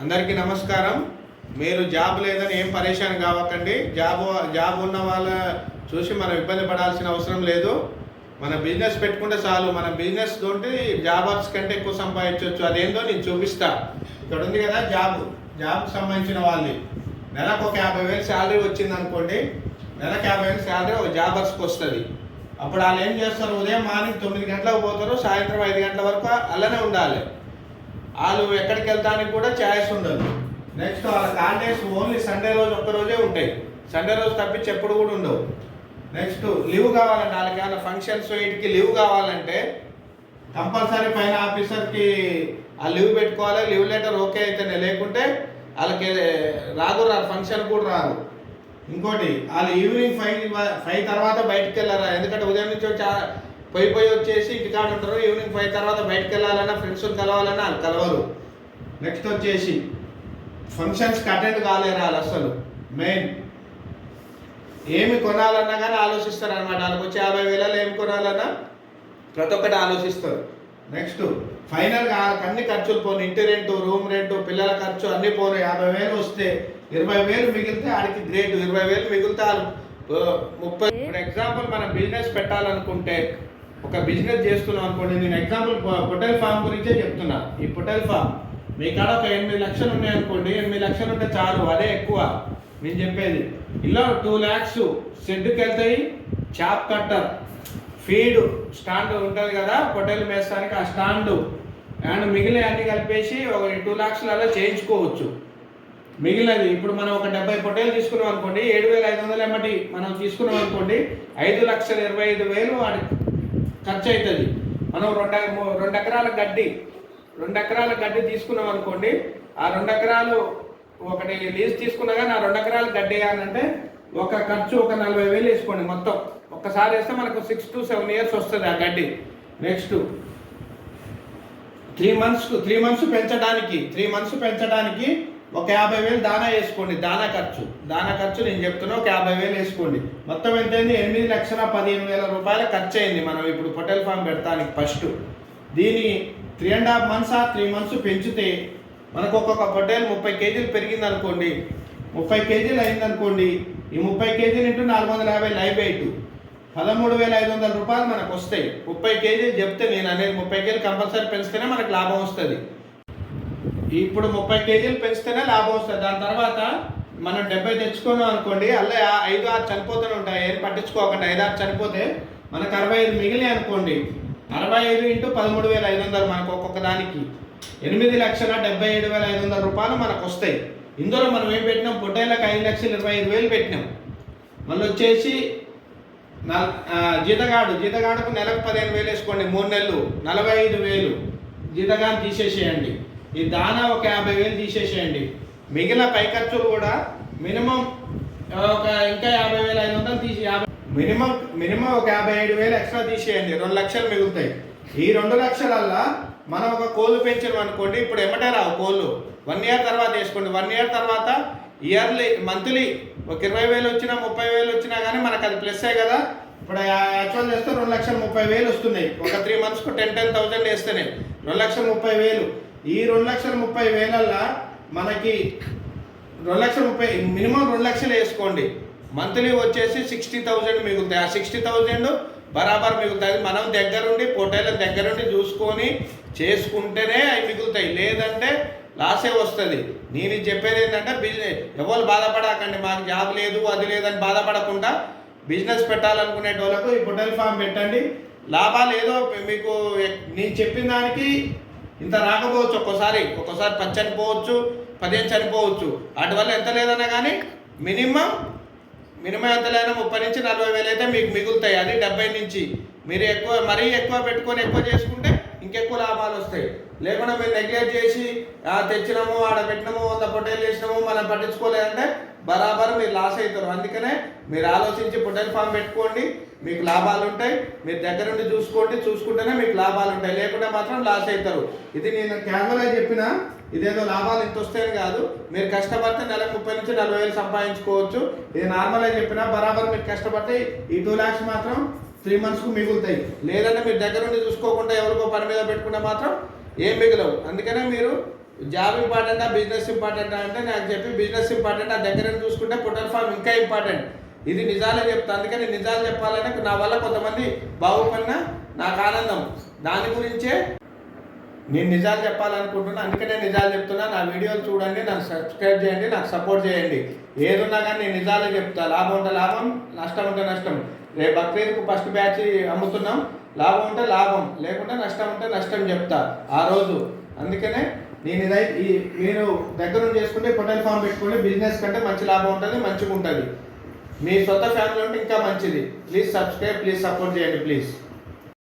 అందరికీ నమస్కారం. మీరు జాబ్ లేదని ఏం పరేషాన్ కావకండి. జాబ్ జాబ్ ఉన్న వాళ్ళ చూసి మనం ఇబ్బంది పడాల్సిన అవసరం లేదు. మన బిజినెస్ పెట్టుకుంటే చాలు. మన బిజినెస్ తోటి జాబర్స్ కంటే ఎక్కువ సంపాదించవచ్చు. అదేందో నేను చూపిస్తా. ఇక్కడ ఉంది కదా జాబ్. జాబ్కి సంబంధించిన వాళ్ళది. నెలకు ఒక యాభై వేలు శాలరీ వచ్చింది అనుకోండి నెలకు యాభై వేలు శాలరీ ఒక జాబర్స్కి వస్తుంది. అప్పుడు వాళ్ళు ఏం చేస్తారు? ఉదయం మార్నింగ్ తొమ్మిది గంటలకు పోతారు. సాయంత్రం ఐదు గంటల వరకు అలానే ఉండాలి. వాళ్ళు ఎక్కడికి వెళ్తానికి కూడా ఛాయిస్ ఉండదు. నెక్స్ట్ వాళ్ళ కాంటాక్ట్స్ ఓన్లీ సండే రోజు ఒక్క రోజే ఉంటాయి. సండే రోజు తప్పించి ఎప్పుడు కూడా ఉండవు. నెక్స్ట్ లీవ్ కావాలంటే వాళ్ళకి ఏమైనా ఫంక్షన్స్ వీటికి లీవ్ కావాలంటే కంపల్సరీ పైన ఆఫీసర్కి ఆ లీవ్ పెట్టుకోవాలి. లీవ్ లెటర్ ఓకే అయితేనే. లేకుంటే వాళ్ళకి రాదు రాదు ఫంక్షన్ కూడా రాదు. ఇంకోటి వాళ్ళు ఈవినింగ్ ఫైవ్ ఫైవ్ తర్వాత బయటకు వెళ్ళారా? ఎందుకంటే ఉదయం నుంచి వచ్చి పోయి పోయి వచ్చేసి ఇంటికాడ ఉంటారు. ఈవినింగ్ ఫైవ్ తర్వాత బయటకు వెళ్ళాలన్నా ఫ్రెండ్స్ కలవాలన్నా వాళ్ళు కలవరు. నెక్స్ట్ వచ్చేసి ఫంక్షన్స్కి అటెండ్ కాలేరు వాళ్ళు అసలు మెయిన్ ఏమి కొనాలన్నా కానీ ఆలోచిస్తారు అనమాట వాళ్ళకి వచ్చి యాభై వేలలో ఏమి కొనాలన్నా ప్రతి ఒక్కటి ఆలోచిస్తారు. నెక్స్ట్ ఫైనల్గా అన్ని ఖర్చులు పోను. ఇంటి రెంట్ రూమ్ రెంట్ పిల్లల ఖర్చు అన్ని పోను. యాభై వేలు వస్తే ఇరవై వేలు మిగిలితే ఆడికి గ్రేట్ ఇరవై వేలు మిగిలితే వాళ్ళు, ఆ, ముప్పై. ఇప్పుడు ఎగ్జాంపుల్ మనం బిజినెస్ పెట్టాలనుకుంటే ఒక బిజినెస్ చేస్తున్నాం అనుకోండి నేను ఎగ్జాంపుల్ పొటల్ ఫామ్ గురించే చెప్తున్నా. ఈ పొటల్ ఫామ్ మీ కాడ ఒక ఎనిమిది లక్షలు ఉన్నాయి అనుకోండి ఎనిమిది లక్షలు ఉంటే చాలు అదే ఎక్కువ. నేను చెప్పేది ఇలా టూ ల్యాక్స్ షెడ్కి వెళ్తాయి చాప్ కట్టర్. ఫీడ్ స్టాండ్ ఉంటుంది కదా పొటల్ మేస్తానికి ఆ స్టాండ్. అండ్ మిగిలిన అన్ని కలిపేసి ఒక టూ ల్యాక్స్లలో చేయించుకోవచ్చు. మిగిలినది ఇప్పుడు మనం ఒక డెబ్బై పొట్టేలు తీసుకున్నాం అనుకోండి ఏడు వేల ఐదు వందలు ఎమ్మటి మనం తీసుకున్నాం అనుకోండి ఐదు లక్షల ఇరవై ఐదు వేలు వాడి ఖర్చు అవుతుంది మనం రెండు రెండు ఎకరాల గడ్డి రెండు ఎకరాల గడ్డి తీసుకున్నాం అనుకోండి ఆ రెండు ఎకరాలు ఒకటి లీజ్ తీసుకున్నా కానీ ఆ రెండు ఎకరాల గడ్డి అంటే ఒక ఖర్చు ఒక నలభై వేలు వేసుకోండి మొత్తం. ఒక్కసారి వేస్తే మనకు సిక్స్ టు సెవెన్ ఇయర్స్ వస్తుంది ఆ గడ్డి. Next three months three months పెంచడానికి త్రీ మంత్స్ పెంచడానికి ఒక యాభై వేలు దానా వేసుకోండి దానా ఖర్చు. దానా ఖర్చు నేను చెప్తున్నా ఒక యాభై వేలు వేసుకోండి. మొత్తం ఎంతైంది? ఎనిమిది లక్షల పదిహేను వేల రూపాయల ఖర్చు అయింది మనం ఇప్పుడు పొటల్ ఫామ్ పెడతానికి ఫస్ట్. దీని త్రీ అండ్ హాఫ్ మంత్స్ ఆ త్రీ మంత్స్ పెంచితే మనకు ఒక్కొక్క పొట్టేలు ముప్పై కేజీలు పెరిగింది అనుకోండి ముప్పై కేజీలు అయింది అనుకోండి ఈ ముప్పై కేజీలు ఇంటూ నాలుగు వందల యాభై లైవ్ వెయిట్. పదమూడు వేల ఐదు వందల రూపాయలు మనకు వస్తాయి. ముప్పై కేజీలు చెప్తే నేను అనేది ముప్పై కేజీలు కంపల్సరీ పెంచితేనే మనకు లాభం వస్తుంది. ఇప్పుడు ముప్పై కేజీలు పెంచితేనే లాభం వస్తుంది. దాని తర్వాత మనం డెబ్బై తెచ్చుకున్నాం అనుకోండి అల్లే ఆ ఐదు ఆరు చనిపోతూనే ఉంటాయి. ఏం పట్టించుకోకుండా ఐదు ఆరు చనిపోతే మనకు అరవై ఐదు మిగిలి అనుకోండి. అరవై ఐదు ఇంటూ పదమూడు వేల ఐదు వందలు మనకు ఒక్కొక్క దానికి. ఎనిమిది లక్షల డెబ్బై ఏడు వేల ఐదు వందల రూపాయలు మనకు వస్తాయి. ఇందులో మనం ఏం పెట్టినాం? పొట్టేళ్ళకి ఐదు లక్షల ఇరవై ఐదు వేలు పెట్టినాం. మళ్ళీ వచ్చేసి నల్ జీతగాడు. జీతగాడుకు నెలకు పదిహేను వేలు వేసుకోండి. మూడు నెలలు నలభై ఐదు వేలు. జీతగాడు తీసేసేయండి. ఈ దానా ఒక యాభై వేలు తీసేసేయండి. మిగిలిన పై ఖర్చులు కూడా మినిమం ఒక ఇంకా యాభై వేల ఐదు వందలు తీసి యాభై మినిమం మినిమం ఒక యాభై ఏడు వేలు ఎక్స్ట్రా తీసేయండి. రెండు లక్షలు మిగులుతాయి. ఈ రెండు లక్షలల్లా మనం ఒక కోళ్ళు పెంచినాం అనుకోండి ఇప్పుడు ఎమ్మటే రావు కోళ్ళు. వన్ ఇయర్ తర్వాత వేసుకోండి. వన్ ఇయర్ తర్వాత ఇయర్లీ మంత్లీ ఒక ఇరవై వేలు వచ్చినా ముప్పై వేలు వచ్చినా కానీ మనకు అది ప్లస్సే కదా. ఇప్పుడు యాక్చువల్ చేస్తే రెండు లక్షల ముప్పై వేలు వస్తున్నాయి. ఒక త్రీ మంత్స్కు టెన్ టెన్ థౌసండ్ వేస్తేనే. రెండు లక్షల ముప్పై వేలు. ఈ రెండు లక్షల ముప్పై వేలల్లో మనకి రెండు లక్షల ముప్పై మినిమం రెండు లక్షలు వేసుకోండి. మంత్లీ వచ్చేసి సిక్స్టీ థౌజండ్ మిగులుతాయి. ఆ సిక్స్టీ థౌజండ్ బరాబర్ మిగులుతుంది మనం దగ్గరుండి పొటైల దగ్గరుండి చూసుకొని చేసుకుంటేనే అవి మిగులుతాయి. లేదంటే లాసే వస్తుంది. నేను చెప్పేది ఏంటంటే బిజినెస్ ఎవరు బాధపడకండి. మాకు జాబ్ లేదు అది లేదని బాధపడకుండా బిజినెస్ పెట్టాలనుకునే వాళ్ళకు ఈ పొటైల్ ఫామ్ పెట్టండి. లాభాలు ఏదో మీకు నేను చెప్పిన దానికి ఇంత రాకపోవచ్చు ఒక్కోసారి ఒక్కోసారి పది చనిపోవచ్చు పదిహేను చనిపోవచ్చు. వాటి వల్ల ఎంత లేదన్నా కానీ మినిమం మినిమం ఎంత లేదన్నా ముప్పై నుంచి నలభై వేలు అయితే మీకు మిగులుతాయి అది డెబ్బై నుంచి. మీరు ఎక్కువ మరీ ఎక్కువ పెట్టుకొని ఎక్కువ చేసుకుంటే ఇంకెక్కువ లాభాలు వస్తాయి. లేకుండా మీరు నెగ్లెక్ట్ చేసి తెచ్చినాము ఆడ పెట్టినాము వంద పొట్టేలు చేసినాము మనం పట్టించుకోలేదంటే బరాబర్ మీరు లాస్ అవుతారు. అందుకనే మీరు ఆలోచించి పొట్టేల్ ఫామ్ పెట్టుకోండి. మీకు లాభాలు ఉంటాయి. మీరు దగ్గర నుండి చూసుకోండి. చూసుకుంటేనే మీకు లాభాలు ఉంటాయి. లేకుంటే మాత్రం లాస్ అవుతారు. ఇది నేను క్యాజువల్గా చెప్పిన ఇదేదో లాభాలు ఇంత వస్తాయని కాదు. మీరు కష్టపడితే నెలకు ముప్పై నుంచి నలభై వేలు సంపాదించుకోవచ్చు. ఇది నార్మల్గా చెప్పిన బరాబర్ మీరు కష్టపడితే ఈ టూ ల్యాక్స్ మాత్రం త్రీ మంత్స్కు మిగులుతాయి. లేదంటే మీరు దగ్గర నుండి చూసుకోకుండా ఎవరికో పని మీద పెట్టుకుంటే మాత్రం ఏం మిగలవు. అందుకనే మీరు జాబ్ ఇంపార్టెంటా బిజినెస్ ఇంపార్టెంటా అంటే నాకు చెప్పి బిజినెస్ ఇంపార్టెంట్ ఆ దగ్గర నుంచి చూసుకుంటే పొటల్ ఫార్మ్ ఇంకా ఇంపార్టెంట్. ఇది నిజాలే చెప్తా. అందుకని నిజాలు చెప్పాలని నా వల్ల కొంతమంది బాగుపడినా నాకు ఆనందం. దాని గురించే నేను నిజాలు చెప్పాలనుకుంటున్నా. అందుకనే నిజాలు చెప్తున్నా. నా వీడియోలు చూడండి నాకు సబ్స్క్రైబ్ చేయండి నాకు సపోర్ట్ చేయండి. ఏదున్నా కానీ నేను నిజాలే చెప్తా. లాభం ఉంటే లాభం నష్టం ఉంటే నష్టం. రేపు బక్రీద్కు ఫస్ట్ బ్యాచ్ అమ్ముతున్నాం? లాభం ఉంటే లాభం లేకుంటే నష్టం ఉంటే నష్టం చెప్తా ఆ రోజు. అందుకనే నేను ఇదై ఈ మీరు దగ్గర చేసుకుంటే పొటల్ ఫామ్ పెట్టుకుంటే బిజినెస్ కంటే మంచి లాభం ఉంటుంది మంచిగా ఉంటుంది మీ సొంత ఫ్యామిలీ ఉంటే ఇంకా మంచిది. ప్లీజ్ సబ్స్క్రైబ్ ప్లీజ్ సపోర్ట్ చేయండి ప్లీజ్.